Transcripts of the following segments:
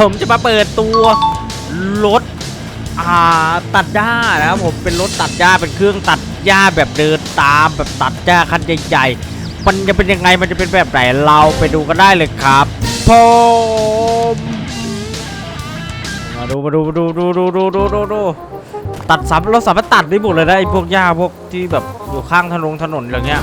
ผมจะมาเปิดตัวรถตัดหญ้านะครับผมเป็นรถตัดหญ้าเป็นเครื่องตัดหญ้าแบบเดินตามแบบตัดหญ้าคันใหญ่ๆมันจะเป็นยังไงมันจะเป็นแบบไหนเราไปดูกันได้เลยครับผมมาดูมาดูมาดูดูดูดูดูดูดูตัดสับเราสามารถตัดได้หมดเลยนะไอ้พวกหญ้าพวกที่แบบอยู่ข้างถนนถนนอย่างเงี้ย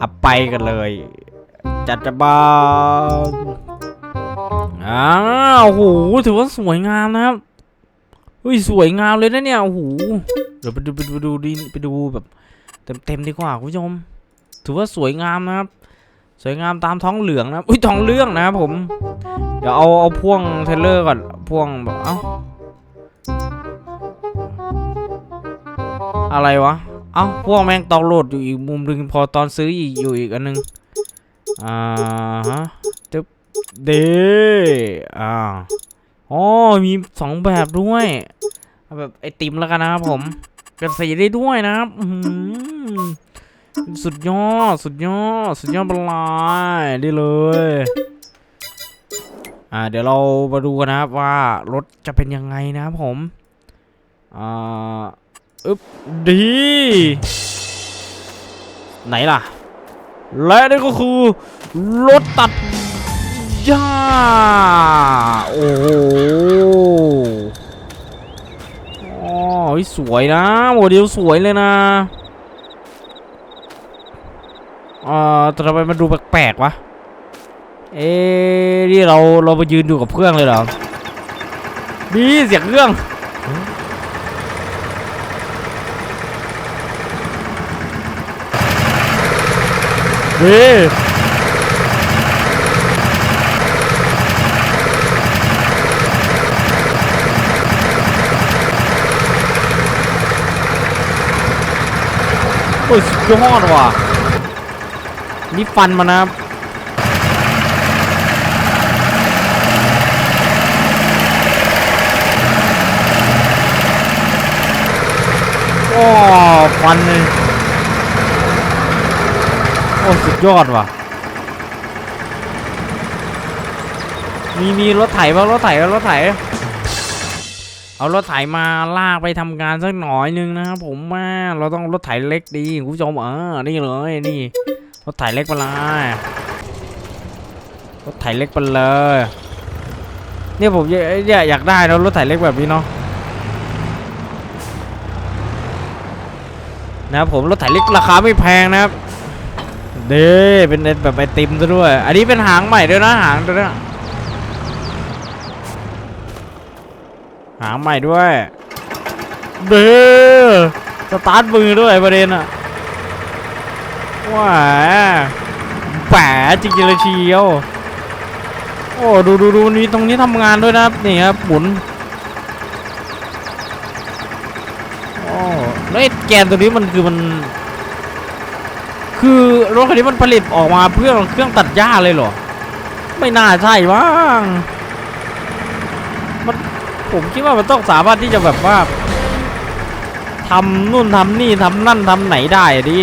อับไปกันเลย จัดจะบางอ้าวโหถือว่าสวยงามนะครับเฮ้ยสวยงามเลยนะเนี่ยโอ้โหเดี๋ยวไปดูไปดูดูดิไปดูแบบ เต็มเต็มดีกว่าคุณผู้ชม ถือว่าสวยงามนะครับ สวยงามตามท้องเหลืองนะอุ้ยท้องเรื่องนะครับผม เดี๋ยวเอาเอาพ่วงเทรลเลอร์ก่อนพ่วงแบบเอ้าอะไรวะ เอ้าพวกแม่งตอกโหลดอยู่อีกมุมนึงพอตอนซื้ออีกอยู่อีกอันนึงอ่าฮะจึ๊บเดอ่าอ๋อมีสองแบบด้วยแบบไอติมแล้วกันนะครับผมกันสีได้ด้วยนะครับสุดยอดสุดยอดสุดยอดเป็นลายได้เลย อ่าเดี๋ยวเรามาดูกันนะครับว่ารถจะเป็นยังไงนะครับผมอ่า อึบดี ไหนล่ะ และนี่ก็คือ รถตัดหญ้า โอ้โหอ๋อสวยนะ โมเดลสวยเลยนะอ่าแต่ทำไมมันดูแปลกๆวะ เอ๊ะนี่เราเรามายืนอยู่กับเครื่องเลยเหรอดีเสียงเครื่อง เฮ้โอ้ยสุดยอดว่ะนี่ฟันมานะครับโอ้ฟันเลย อ้สุดยอดว่ะ มีมีรถไถป่ะรถไถป่ะรถไถ เอารถไถมาลากไปทำงานสักหน่อยนึงนะครับผมแม่เราต้องรถไถเล็กดีคุณผู้ชมเออนี่เลยนี่รถไถเล็กไปเลยรถไถเล็กไปเลยเนี่ยผมอยากอยากอยากได้นะรถไถเล็กแบบนี้เนาะนะครับผมรถไถเล็กราคาไม่แพงนะครับ เด้เป็นแบบไอติมซะด้วย อันนี้เป็นหางใหม่ด้วยนะหางตัวนี้ยหางใหม่ด้วยเด้สตาร์ทมือด้วยประเด็นอะว้าแปะจริงๆเลยเชียวโอ้ดูดูดูนี่ตรงนี้ทำงานด้วยนะครับนี่ครับหมุนโอ้แล้วแกนตัวนี้มันคือมัน คือรถคันนี้มันผลิตออกมาเพื่อเครื่องตัดหญ้าเลยเหรอ ไม่น่าใช่มั้งมันผมคิดว่ามันต้องสามารถที่จะแบบว่าทำนู่นทำนี่ทำนั่นทำไหนได้ดิ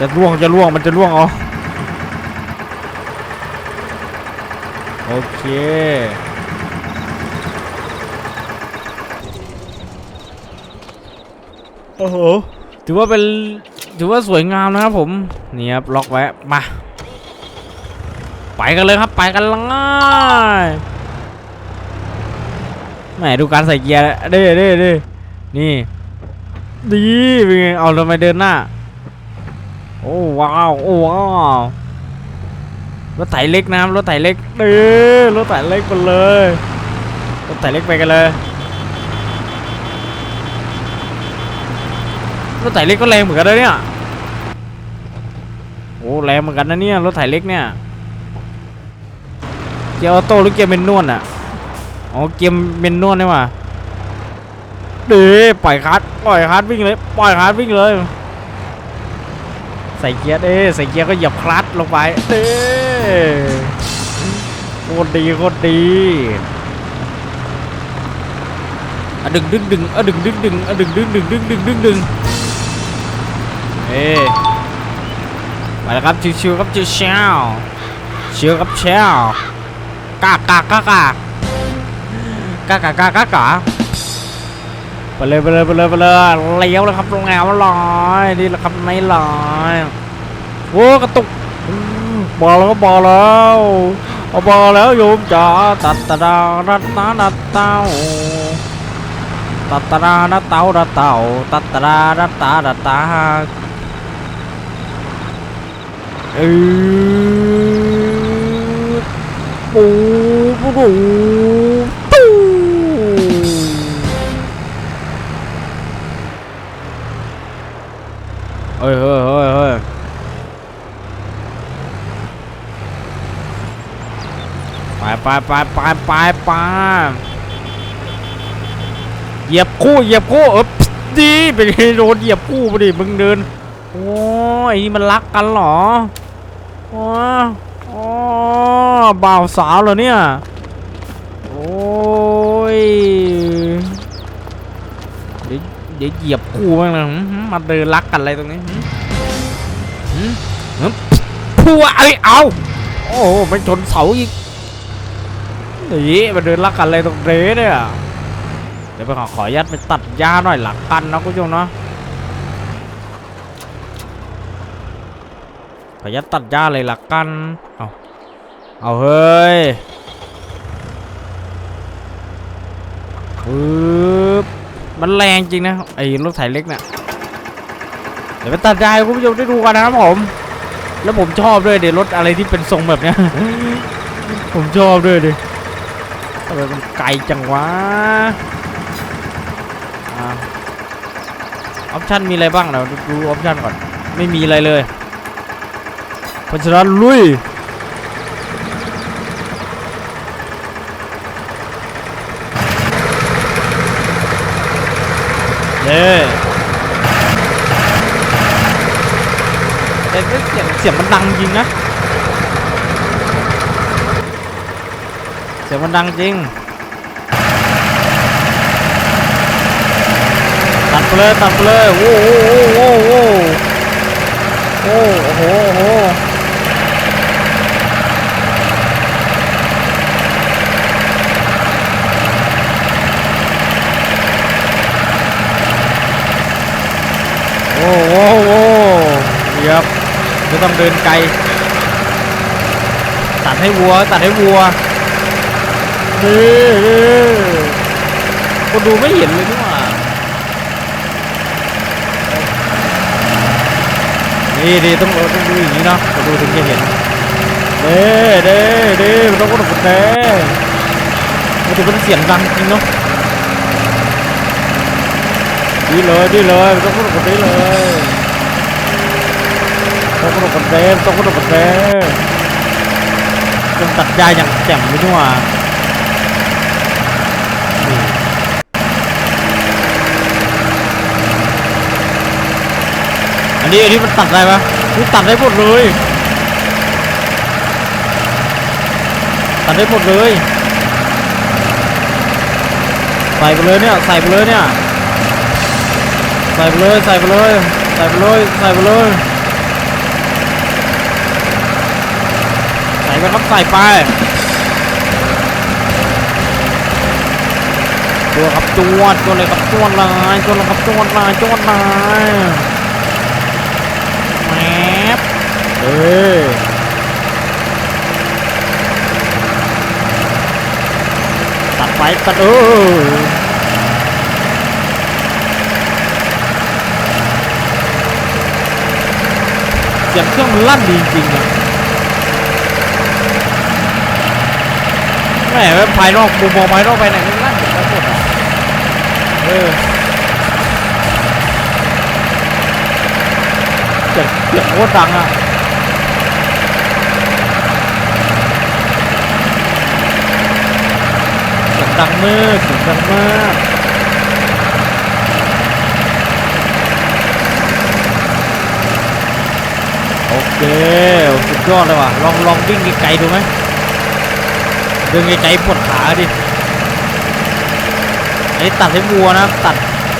จะล่วงจะล่วงมันจะล่วงเอาโอเค อ้โห ถือว่าเป็น ถือว่าสวยงามนะครับผม นี่ครับล็อกไว้ มา ไปกันเลยครับ ไปกันเลยแหมดูการใส่เกียร์เด้เด้เด้นี่ ดีเป็นไง เอาทำไมเดินหน้า โอ้ว้าว โอ้ว้าวรถไถเล็กนะครับรถไถเล็กเด้รถไถเล็กไปเลย รถไถเล็กไปกันเลย รถไถเล็กก็แรงเหมือนกันนะเนี่ย โอ้แรงเหมือนกันนะเนี่ยรถไถเล็กเนี่ย เกียร์ออโต้หรือเกียร์เมนนวลอะ อ๋อเกียร์เมนนวลนี่หว่าเด้ปล่อยคลัดปล่อยคลัดวิ่งเลยปล่อยคลัดวิ่งเลย ใส่เกียร์เด้ใส่เกียร์ก็เหยียบคลัตช์ลงไปเด้โคตรดีโคตรดีอะดึงดึงดึงอะดึงดึงดึงอะดึงดึงดึงดึงดึงดึงดึง เอ้ไปแล้วครับชิวๆครับชิวเช้าชิวครับเช้ากากากากากากากากากาไปเลยไปเลยไปเลยไปเลยเลี้ยวเลยครับโรงแรมลอยนี่แหละครับไม่ลอยโอ้กระตุกบอกแล้วก็บอกแล้วเอาบอกแล้วโยมจ๋าตัดตะดาดัดตาดัดเต้าตัดตะดาดัดเต้าดัดเต้าตัดตะดาดัดตาดัดตา เออปูปูปูปูเฮ้ยเฮ้ยเฮ้ยเฮ้ยไปไปไปไปไปไปเหยียบคู่เหยียบคู่เออดีเป็นไงโดนเหยียบคู่ไปดิมึงเดินโอ้ยนี่มันรักกันเหรอ อ๋ออ๋อบ่าวสาวเหรอเนี่ย โอ้ย เดี๋ยวเดี๋ยวเหยียบคู่บ้างนะหืมมาเดินรักกันอะไรตรงนี้หืมหืมหืมพัวเอ้เอา โอ้ไม่ชนเสาอีกนี่มาเดินรักกันอะไรตรงนี้เนี่ย เดี๋ยวไปขอขอญาตไปตัดหญ้าหน่อยหลังกันนะคุณผู้ชมเนาะ ออนุญาตตัดหญ้าเลยลักกัน เอาเอาเฮ้ยปึ๊บมันแรงจริงนะไอ้รถไถเล็กเนี่ยเดี๋ยวไปตัดหญ้าให้คุณผู้ชมได้ดูกันนะครับผม แล้วผมชอบด้วยเดี๋ยวรถอะไรที่เป็นทรงแบบเนี้ย ผมชอบด้วยดิทำไมมันไกลจังวะออปชั่นมีอะไรบ้างเดี๋ยวดูออปชั่นก่อน ไม่มีอะไรเลย เพราะฉะนั้นลุยเน่แต่เสียงเสียงมันดังจริงนะ เสียงมันดังจริงตัดไปเลยตัดไปเลยโอ้โหโอ้โหโอ้โหโอ้โหโอ้โห โอ้โหโอ้โหเยียบไม่ต้อง เดินไกล ตัดให้วัว ตัดให้วัวนี่คนดูไม่เห็นเลยนี่หว่านี่ดีต้องต้องดูอย่างนี้เนาะคนดูถึงจะเห็นเด้เด้เด้มันต้องกดกดเด้มันจะเป็นเสียงดังจริงเนาะ đi เลย đi เลยต้องกดกดนี้เลย ต้องกดกดเดมต้องกดกดเดมต้องตัดยาอย่างแจ่มเลยนี่หว่าอันนี้อันนี้มันตัดได้ปะนี่ตัดได้หมดเลย ตัดได้หมดเลยใส่ไปเลยเนี่ยใส่ไปเลยเนี่ยใส่ไปเลยใส่ไปเลยใส่ไปเลยใส่ไปเลยใส่ ไปครับใส่ไปตัวครับจวดตัวเลยครับจวดเลยตัวเลยครับจวดเลยจวดเลยแมปเอ้ยตัดไปตัดเออเสียงเครื่องมันลั่นดีจริงๆอะ แหมภายนอกมุมมองภายนอกไปไหนไม่ได้ทั้งหมดเออเจ็บเจ็บโคตรดังอะดังมากดังมากโอเคสุดยอดเลยว่ะลองลองวิ่งไกลๆดูไหม เดินไกลๆปวดขาดิอันนี้ตัดให้วัวนะ ตัด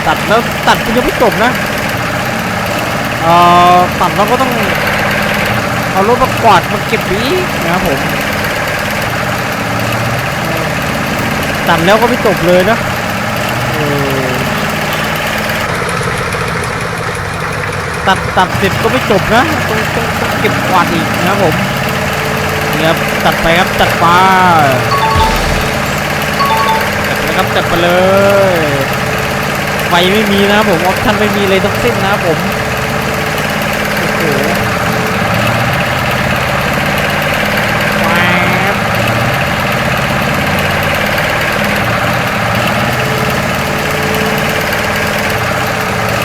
ตัดแล้วตัดก็ยังไม่จบนะ เอ่อ ตัดแล้วก็ต้อง เอารถมากวาดมาเก็บอีกนะครับผม ตัดแล้วก็ไม่จบเลยนะตัดตัดเสร็จก็ไม่จบนะต้องต้องต้องเก็บกวาดอีกนะครับผม นี่ครับตัดไปครับจัดไปจัดไปครับจัดไปเลยไฟไม่มีนะผมออปชั่นไม่มีเลยทั้งสิ้นนะผมโอ้โห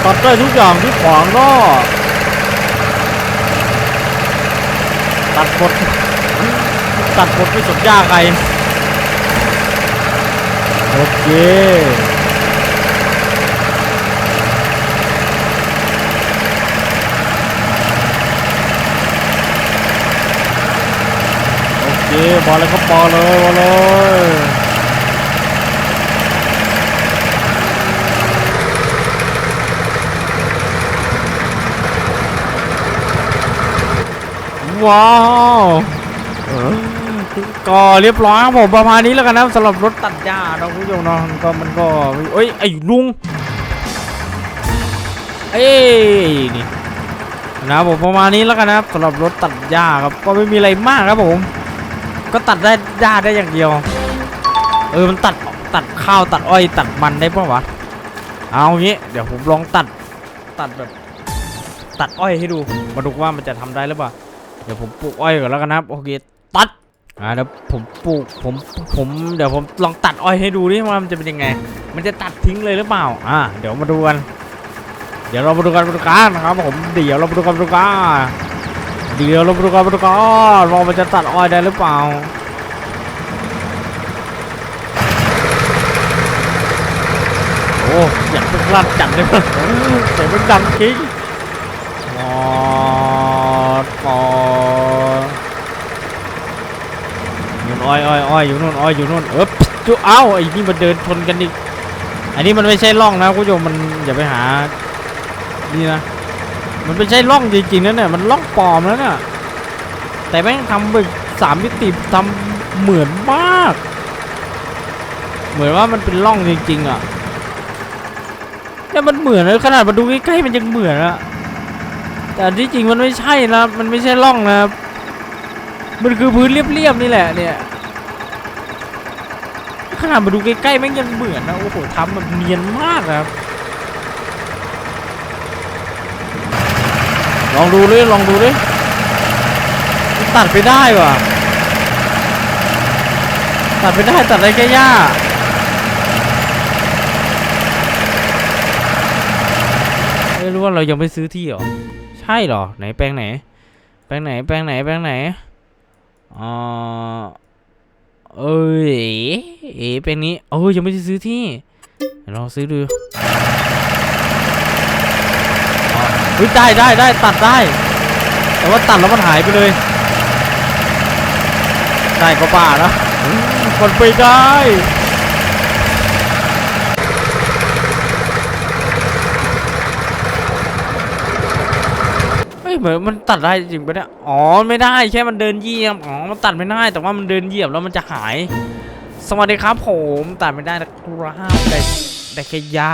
ตัดได้ทุกอย่างที่ขวางหน้าตัดหมด ตัดหมดไม่สนยากใครโอเคโอเคบอลเลยก็บอลเลยบอลเลยว้าว ก็เรียบร้อยครับผมประมาณนี้แล้วกันนะสำหรับรถตัดหญ้าเนาะคุณผู้ชมเนาะก็มันก็เอ้ยไอ้ลุงเอ้ยนี่นะผมประมาณนี้แล้วกันนะครับสำหรับรถตัดหญ้าครับก็ไม่มีอะไรมากครับผม ก็ตัดได้หญ้าได้อย่างเดียว เออมันตัดตัดข้าวตัดอ้อยตัดมันได้ปะวะเอางี้ เดี๋ยวผมลองตัดตัดแบบ ตัดอ้อยให้ดูมาดูว่ามันจะทำได้หรือเปล่าเดี๋ยวผมปลูกอ้อยก่อนแล้วกันนะครับโอเค อ่าเดี๋ยวผมปลูกผมผมเดี๋ยวผมลองตัดอ้อยให้ดูดิว่ามันจะเป็นยังไง มันจะตัดทิ้งเลยหรือเปล่า อ่า เดี๋ยวมาดูกัน เดี๋ยวเรามาดูกันมาดูกันนะครับผมเดี๋ยวเรามาดูกันมาดูกันเดี๋ยวเรามาดูกันมาดูกันว่ามันจะตัดอ้อยได้หรือเปล่าโอ้อยากเป็นรัดจัดเลยมันเสียงมันดังจริง ปอดปอดอยู่นู่น ออยอยอ้อยอยู่นู่นอ้อยอยู่นู่นเอ๊บจุเอ้าไอ้นี่มันเดินชนกันอีกอันนี้มันไม่ใช่ร่องนะคุณผู้ชมมันอย่าไปหานี่นะมันไม่ใช่ร่องจริงๆนะเนี่ยมันร่องปลอมแล้วเนี่ยแต่แม่งทำแบบสามมิติทำเหมือนมาก เหมือนว่ามันเป็นร่องจริงๆอะเนี่ยมันเหมือนเลยขนาดมาดูใกล้ๆมันยังเหมือนอะแต่ที่จริงมันไม่ใช่นะมันไม่ใช่ร่องนะมันคือพื้นเรียบๆนี่แหละเนี่ย ขนาดมาดูใกล้ๆแม่งยังเหมือนนะโอ้โหทำแบบเนียนมากครับ ลองดูเลยลองดูเลยตัดไปได้ว่ะตัดไปได้ตัดได้แค่หญ้าไม่รู้ว่าเรายังไม่ซื้อที่หรอ ใช่หรอ ไหนแปลงไหน แปลงไหนแปลงไหนแปลงไหนอ๋อ เอ้ยเอ๋แปลงนี้เออยังไม่ได้ซื้อที่เดี๋ยวลองซื้อดูเฮ้ยได้ได้ได้ตัดได้ แต่ว่าตัดแล้วมันหายไปเลย ได้ก็ป่าแล้วมันไปได้ เหมือนมันตัดได้จริงปะเนี่ย อ๋อ ไม่ได้แค่มันเดินเหยียบ อ๋อ มันตัดไม่ได้ แต่ว่ามันเดินเหยียบแล้วมันจะหาย สวัสดีครับผม ตัดไม่ได้นะครับได้ได้แค่ยา